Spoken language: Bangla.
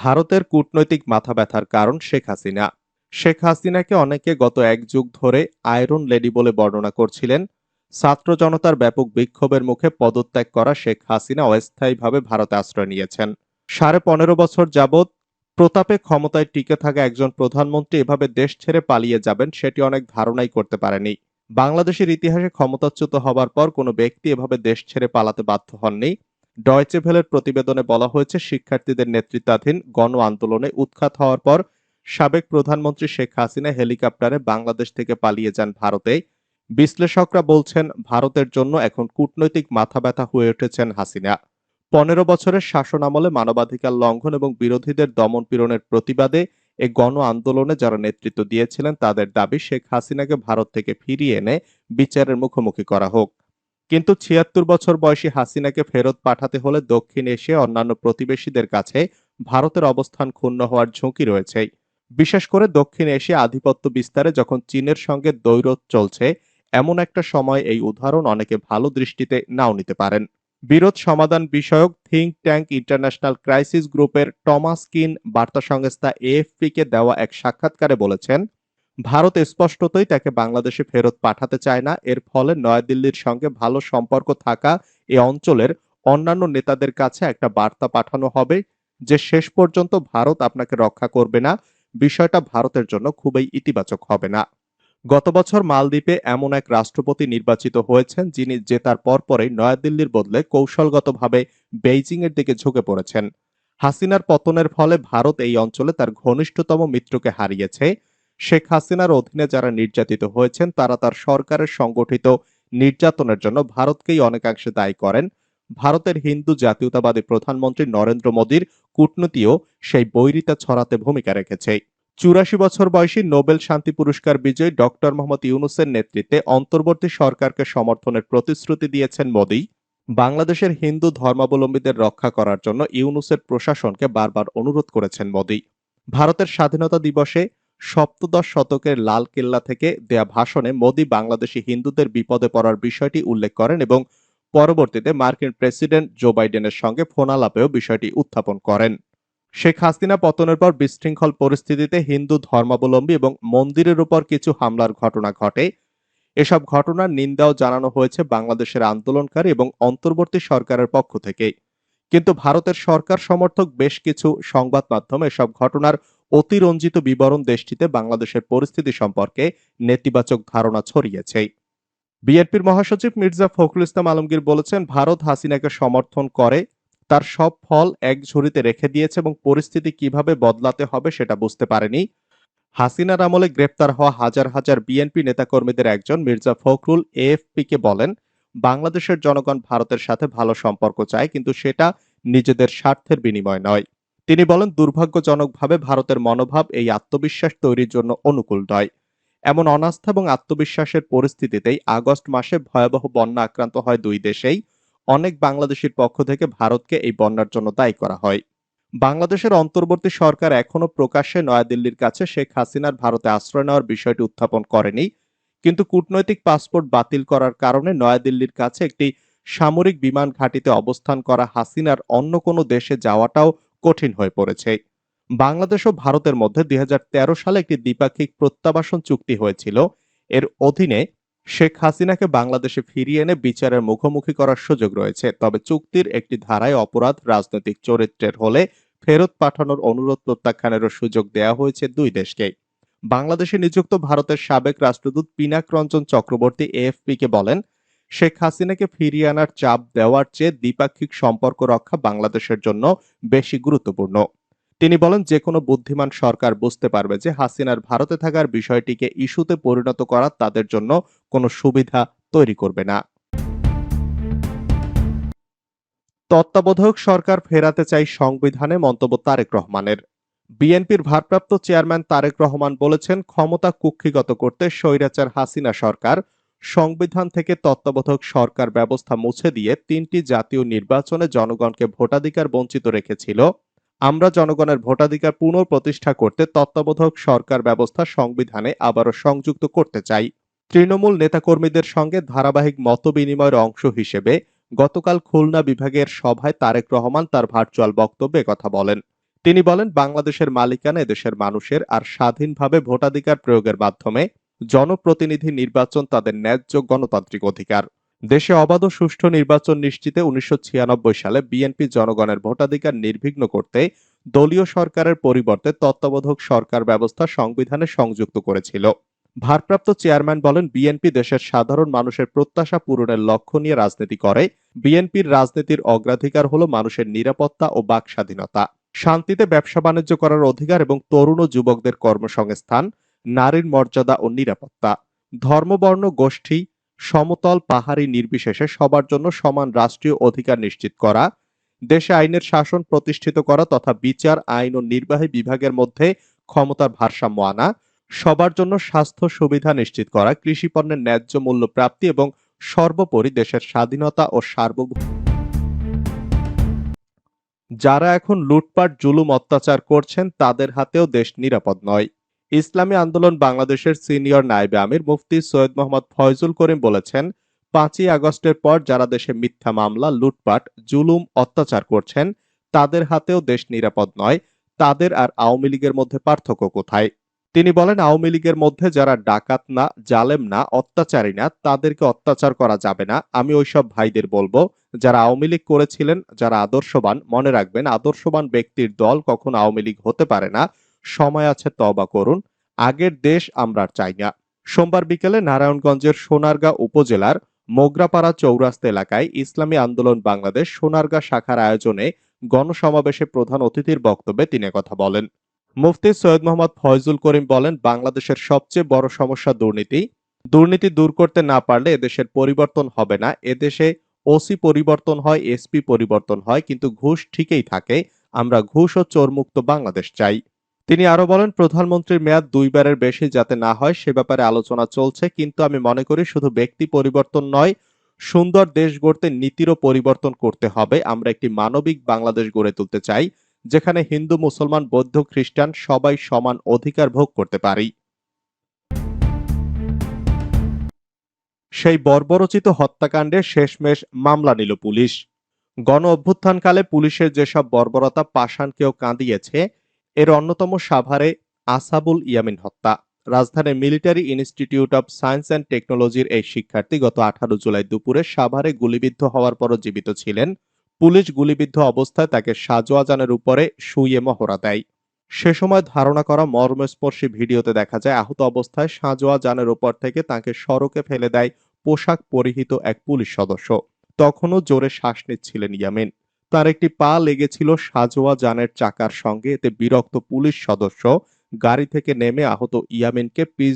ভারতের কূটনৈতিক মাথা ব্যথার কারণ শেখ হাসিনা। শেখ হাসিনাকে অনেকে গত এক যুগ ধরে আয়রন লেডি বলে বর্ণনা করছিলেন। ছাত্র জনতার ব্যাপক বিক্ষোভের মুখে পদত্যাগ করা শেখ হাসিনা অস্থায়ীভাবে ভারতে আশ্রয় নিয়েছেন। সাড়ে পনেরো বছর যাবৎ প্রতাপে ক্ষমতায় টিকে থাকা একজন প্রধানমন্ত্রী এভাবে দেশ ছেড়ে পালিয়ে যাবেন সেটি অনেক ধারণাই করতে পারেনি। বাংলাদেশের ইতিহাসে ক্ষমতাচ্যুত হবার পর কোনো ব্যক্তি এভাবে দেশ ছেড়ে পালাতে বাধ্য হননি। ডয়চে ভেলের প্রতিবেদনে বলা হয়েছে, শিক্ষার্থীদের নেতৃত্বাধীন গণ আন্দোলনে উৎখাত হওয়ার পর সাবেক প্রধানমন্ত্রী শেখ হাসিনা হেলিকপ্টারে বাংলাদেশ থেকে পালিয়ে যান ভারতে বিশ্লেষকরা বলছেন, ভারতের জন্য এখন কূটনৈতিক মাথা ব্যথা হয়ে উঠেছেন হাসিনা। পনেরো বছরের শাসন আমলে মানবাধিকার লঙ্ঘন এবং বিরোধীদের দমন পীড়নের প্রতিবাদে এ গণ আন্দোলনে যারা নেতৃত্ব দিয়েছিলেন, তাদের দাবি শেখ হাসিনাকে ভারত থেকে ফিরিয়ে এনে বিচারের মুখোমুখি করা হোক। কিন্তু ছিয়াত্তর বছর বয়সী হাসিনাকে ফেরত পাঠাতে হলে দক্ষিণ এশিয়া অন্যান্য প্রতিবেশীদের কাছে ভারতের অবস্থান ক্ষুণ্ণ হওয়ার ঝুঁকি রয়েছে। বিশেষ করে দক্ষিণ এশিয়া আধিপত্য বিস্তারে যখন চীনের সঙ্গে দৈরথ চলছে, এমন একটা সময় এই উদাহরণ অনেকে ভালো দৃষ্টিতে নাও নিতে পারেন। বিরোধ সমাধান বিষয়ক থিঙ্ক ট্যাঙ্ক ইন্টারন্যাশনাল ক্রাইসিস গ্রুপের টমাস কিন বার্তা সংস্থা এএফপি কে দেওয়া এক সাক্ষাৎকারে বলেছেন ভারত স্পষ্টতই তাকে বাংলাদেশে ফেরত পাঠাতে চায় না। এর ফলে নয়াদিল্লির সঙ্গে ভালো সম্পর্ক থাকা এ অঞ্চলের অন্যান্য নেতাদের কাছে একটা বার্তা পাঠানো হবে যে, শেষ পর্যন্ত ভারত আপনাকে রক্ষা করবে না। বিষয়টা ভারতের জন্য খুবই ইতিবাচক হবে না। গত বছর মালদ্বীপে এমন এক রাষ্ট্রপতি নির্বাচিত হয়েছেন, যিনি জেতার পরপরই নয়াদিল্লির বদলে কৌশলগতভাবে বেইজিং এর দিকে ঝুঁকে পড়েছেন। হাসিনার পতনের ফলে ভারত এই অঞ্চলে তার ঘনিষ্ঠতম মিত্রকে হারিয়েছে। শেখ হাসিনার অধীনে যারা নির্যাতিত হয়েছেন, তারা তার সরকারের সংগঠিত নির্যাতনের জন্য ভারতকেই অনেকাংশে দায়ী করেন। ভারতের হিন্দু জাতীয়তাবাদী প্রধানমন্ত্রী নরেন্দ্র মোদীর কূটনীতিও সেই বৈরিতা ছড়াতে ভূমিকা রেখেছে। চুরাশি বছর বয়সী নোবেল শান্তি পুরস্কার বিজয়ী ডক্টর মোহাম্মদ ইউনুসের নেতৃত্বে অন্তর্বর্তী সরকারকে সমর্থনের প্রতিশ্রুতি দিয়েছেন মোদী। বাংলাদেশের হিন্দু ধর্মাবলম্বীদের রক্ষা করার জন্য ইউনুসের প্রশাসনকে বারবার অনুরোধ করেছেন মোদী। ভারতের স্বাধীনতা দিবসে সপ্তদশ শতকের লাল কেল্লা থেকে দেয়া ভাষণে মোদী বাংলাদেশি হিন্দুদের বিপদে পড়ার বিষয়টি উল্লেখ করেন এবং পরবর্তীতে মার্কিন প্রেসিডেন্ট জো বাইডেনের সঙ্গে ফোনালাপেও বিষয়টি উত্থাপন করেন। শেখ হাসিনা পতনের পর বিশৃঙ্খল পরিস্থিতিতে হিন্দু ধর্মাবলম্বী এবং মন্দিরের উপর কিছু হামলার ঘটনা ঘটে। এসব ঘটনার নিন্দাও জানানো হয়েছে বাংলাদেশের আন্দোলনকারী এবং অন্তর্বর্তী সরকারের পক্ষ থেকে। কিন্তু ভারতের সরকার সমর্থক বেশ কিছু সংবাদ মাধ্যম এসব ঘটনার অতিরঞ্জিত বিবরণ দেশটিতে বাংলাদেশের পরিস্থিতি সম্পর্কে নেতিবাচক ধারণা ছড়িয়েছে। বিএনপির মহাসচিব মির্জা ফখরুল ইসলাম আলমগীর বলেছেন, ভারত হাসিনাকে সমর্থন করে তার সব ফল এক ঝুড়িতে রেখে দিয়েছে এবং পরিস্থিতি কীভাবে বদলাতে হবে সেটা বুঝতে পারেনি। হাসিনার আমলে গ্রেপ্তার হওয়া হাজার হাজার বিএনপি নেতাকর্মীদের একজন মির্জা ফখরুল এএফপি কে বলেন, বাংলাদেশের জনগণ ভারতের সাথে ভালো সম্পর্ক চায়, কিন্তু সেটা নিজেদের স্বার্থের বিনিময় নয়। তিনি বলেন, দুর্ভাগ্যজনকভাবে ভারতের মনোভাব এই আত্মবিশ্বাস তৈরির জন্য অনুকূল নয়। এমন অনাস্থা এবং আত্মবিশ্বাসের পরিস্থিতিতেই আগস্ট মাসে ভয়াবহ বন্যা আক্রান্ত হয় দুই দেশেই। অনেক বাংলাদেশের পক্ষ থেকে ভারতকে এই বন্যার জন্য দায়ী করা হয়। বাংলাদেশের অন্তর্বর্তী সরকার এখনও প্রকাশ্যে নয়াদিল্লির কাছে শেখ হাসিনার ভারতে আশ্রয় নেওয়ার বিষয়টি উত্থাপন করেনি। কিন্তু কূটনৈতিক পাসপোর্ট বাতিল করার কারণে নয়াদিল্লির কাছে একটি সামরিক বিমান ঘাঁটিতে অবস্থান করা হাসিনার অন্য কোনো দেশে যাওয়াটাও কঠিন হয়ে পড়েছে। বাংলাদেশ ও ভারতের মধ্যে দুই সালে একটি দ্বিপাক্ষিক প্রত্যাবাসন চুক্তি হয়েছিল। এর অধীনে শেখ হাসিনাকে বাংলাদেশে ফিরিয়ে এনে বিচারের মুখোমুখি করার সুযোগ রয়েছে। তবে চুক্তির একটি ধারায় অপরাধ রাজনৈতিক চরিত্রের হলে ফেরত পাঠানোর অনুরোধ প্রত্যাখ্যানেরও সুযোগ দেওয়া হয়েছে দুই দেশকে। বাংলাদেশে নিযুক্ত ভারতের সাবেক রাষ্ট্রদূত পিনাক রঞ্জন চক্রবর্তী এএফপি কে বলেন শেখ হাসিনাকে ফিরিয়ে আনার চাপ দেওয়ার চেয়ে দ্বিপাক্ষিক সম্পর্ক রক্ষা বাংলাদেশের জন্য বেশি গুরুত্বপূর্ণ। তিনি বলেন যে কোনো বুদ্ধিমান সরকার বুঝতে পারবে যে হাসিনার ভারতে থাকার বিষয়টিকে ইস্যুতে পরিণত করা তাদের জন্য কোনো সুবিধা তৈরি করবে না। তত্ত্বাবধায়ক সরকার ফেরাতে চাই সংবিধানে মন্তব্য তারেক রহমানের। বিএনপির ভারপ্রাপ্ত চেয়ারম্যান তারেক রহমান বলেছেন, ক্ষমতা কুক্ষিগত করতে স্বৈরাচার হাসিনা সরকার সংবিধান থেকে তত্ত্বাবধায়ক সরকার ব্যবস্থা মুছে দিয়ে তিনটি জাতীয় নির্বাচনে জনগণকে ভোটাধিকার বঞ্চিত রেখেছিল। আমরা জনগণের ভোটাধিকার পুনঃপ্রতিষ্ঠা করতে তত্ত্বাবধায়ক সরকার ব্যবস্থা সংবিধানে আবারও সংযুক্ত করতে চাই। তৃণমূল নেতাকর্মীদের সঙ্গে ধারাবাহিক মতবিনিময়ের অংশ হিসেবে গতকাল খুলনা বিভাগের সভায় তারেক রহমান তার ভার্চুয়াল বক্তব্যে কথা বলেন। তিনি বলেন, বাংলাদেশের মালিকানা এদেশের মানুষের আর স্বাধীনভাবে ভোটাধিকার প্রয়োগের মাধ্যমে জনপ্রতিনিধি নির্বাচন তাদের ন্যায্য গণতান্ত্রিক অধিকার। দেশে অবাধ সুষ্ঠু নির্বাচন নিশ্চিতে উনিশশো সালে বিএনপি জনগণের ভোটাধিকার নির্বিঘ্ন করতে দলীয় সরকারের পরিবর্তে তত্ত্বাবধায়ক সরকার ব্যবস্থা সংবিধানে সংযুক্ত করেছিল। ভারপ্রাপ্ত চেয়ারম্যান বলেন, বিএনপি দেশের সাধারণ মানুষের প্রত্যাশা পূরণের লক্ষ্য নিয়ে রাজনীতি করে। বিএনপির রাজনীতির অগ্রাধিকার হল মানুষের নিরাপত্তা ও বাক স্বাধীনতা শান্তিতে ব্যবসা বাণিজ্য করার অধিকার এবং তরুণ ও যুবকদের কর্মসংস্থান। নারীর মর্যাদা ও নিরাপত্তা, ধর্মবর্ণ গোষ্ঠী, সমতল পাহাড়ি নির্বিশেষে সবার জন্য সমান রাষ্ট্রীয় অধিকার নিশ্চিত করা, দেশে আইনের শাসন প্রতিষ্ঠিত করা তথা বিচার, আইন ও নির্বাহী বিভাগের মধ্যে ক্ষমতার ভারসাম্য আনা, সবার জন্য স্বাস্থ্য সুবিধা নিশ্চিত করা কৃষি পণ্যের ন্যায্য মূল্য প্রাপ্তি এবং সর্বোপরি দেশের স্বাধীনতা ও সার্বভৌম যারা এখন লুটপাট, জুলুম, অত্যাচার করছেন, তাদের হাতেও দেশ নিরাপদ নয়। ইসলামী আন্দোলন বাংলাদেশের সিনিয়র নায়েবে আমির মুফতি সৈয়দ মোহাম্মদ ফয়জুল করিম বলেছেন, পাঁচই আগস্টের পর যারা দেশে মিথ্যা মামলা, লুটপাট, জুলুম, অত্যাচার করছেন, তাদের হাতেও দেশ নিরাপদ নয়, তাদের আর আওয়ামী লীগের মধ্যে পার্থক্য কোথায়? তিনি বলেন, আওয়ামী লীগের মধ্যে যারা ডাকাত না, জালেম না, অত্যাচারী না, তাদেরকে অত্যাচার করা যাবে না। আমি ওইসব ভাইদের বলব, যারা আওয়ামী লীগ করেছিলেন, যারা আদর্শবান, মনে রাখবেন, আদর্শবান ব্যক্তির দল কখন আওয়ামী লীগ হতে পারে না। সময় আছে তবা করুন। আগের দেশ আমরা চাই না। সোমবার বিকেলে নারায়ণগঞ্জের সোনারগাঁ উপজেলার মোগরাপাড়া চৌরাস্তা এলাকায় ইসলামী আন্দোলন বাংলাদেশ সোনারগাঁ শাখার আয়োজনে গণসমাবেশে প্রধান অতিথির বক্তব্যে তিনি কথা বলেন। মুফতি সৈয়দ মোহাম্মদ ফয়জুল করিম বলেন, বাংলাদেশের সবচেয়ে বড় সমস্যা দুর্নীতি। দুর্নীতি দূর করতে না পারলে এদেশের পরিবর্তন হবে না। এদেশে ওসি পরিবর্তন হয়, এসপি পরিবর্তন হয়, কিন্তু ঘুষ ঠিকই থাকে। আমরা ঘুষ ও চোরমুক্ত বাংলাদেশ চাই। তিনি আরও বলেন, প্রধানমন্ত্রীর মেয়াদ দুইবারের বেশি যাতে না হয়, সে ব্যাপারে আলোচনা চলছে, কিন্তু আমি মনে করি শুধু ব্যক্তি পরিবর্তন নয়, সুন্দর দেশ গড়তে নীতিরও পরিবর্তন করতে হবে। আমরা একটি মানবিক বাংলাদেশ গড়ে তুলতে চাই, যেখানে হিন্দু, মুসলমান, বৌদ্ধ, খ্রিস্টান সবাই সমান অধিকার ভোগ করতে পারি। সেই বর্বরচিত হত্যাকাণ্ডে শেষমেশ মামলা নিল পুলিশ। গণ অভ্যুত্থানকালে পুলিশের যেসব বর্বরতা, পাষাণকেও কাঁদিয়েছে এর অন্যতম সাভারে আসাবুল ইয়ামিন হত্যা। রাজধানীর military institute of science and টেকনোলজির এই শিক্ষার্থী গত আঠারো জুলাই দুপুরে সাভারে গুলিবিদ্ধ হওয়ার পরও জীবিত ছিলেন। পুলিশ গুলিবিদ্ধ অবস্থায় তাকে সাজোয়াজানের উপরে শুইয়ে মহড়া দেয়। সে সময় ধারণা করা মর্মস্পর্শী ভিডিওতে দেখা যায়, আহত অবস্থায় সাজোয়া যানের উপর থেকে তাকে সড়কে ফেলে দেয় পোশাক পরিহিত এক পুলিশ সদস্য। তখনও জোরে শ্বাস নিচ্ছিলেন ইয়ামিন। তার একটি পা লেগেছিল সাজোয়া যানের চাকার সঙ্গে। এতে বিরক্ত পুলিশ সদস্য গাড়ি থেকে নেমে আহত ইয়ামিনকে পিচ